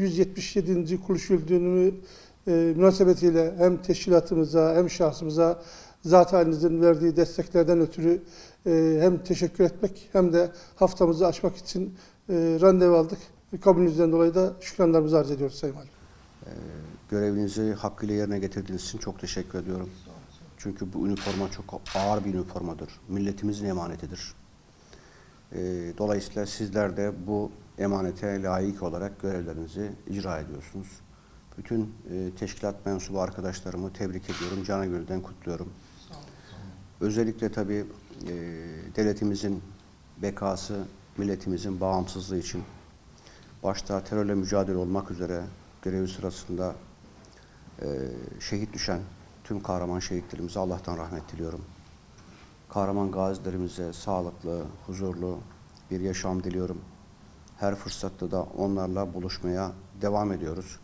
177. kuruluş yıl dönümü e, münasebetiyle hem teşkilatımıza hem şahsımıza zat halinizin verdiği desteklerden ötürü e, hem teşekkür etmek hem de haftamızı açmak için e, randevu aldık. Kabulünüzden dolayı da şükranlarımızı arz ediyoruz Sayın Valim. Görevinizi hakkıyla yerine getirdiğiniz için çok teşekkür ediyorum. Çünkü bu üniforma çok ağır bir üniformadır. Milletimizin emanetidir. Ee, Dolayısıyla sizler de bu emanete layık olarak görevlerinizi icra ediyorsunuz. Bütün e, teşkilat mensubu arkadaşlarımı tebrik ediyorum. Canı gönülden kutluyorum. Özellikle tabii e, devletimizin bekası, milletimizin bağımsızlığı için başta terörle mücadele olmak üzere görevi sırasında e, şehit düşen tüm kahraman şehitlerimize Allah'tan rahmet diliyorum. Kahraman gazilerimize sağlıklı, huzurlu bir yaşam diliyorum. Her fırsatta da onlarla buluşmaya devam ediyoruz.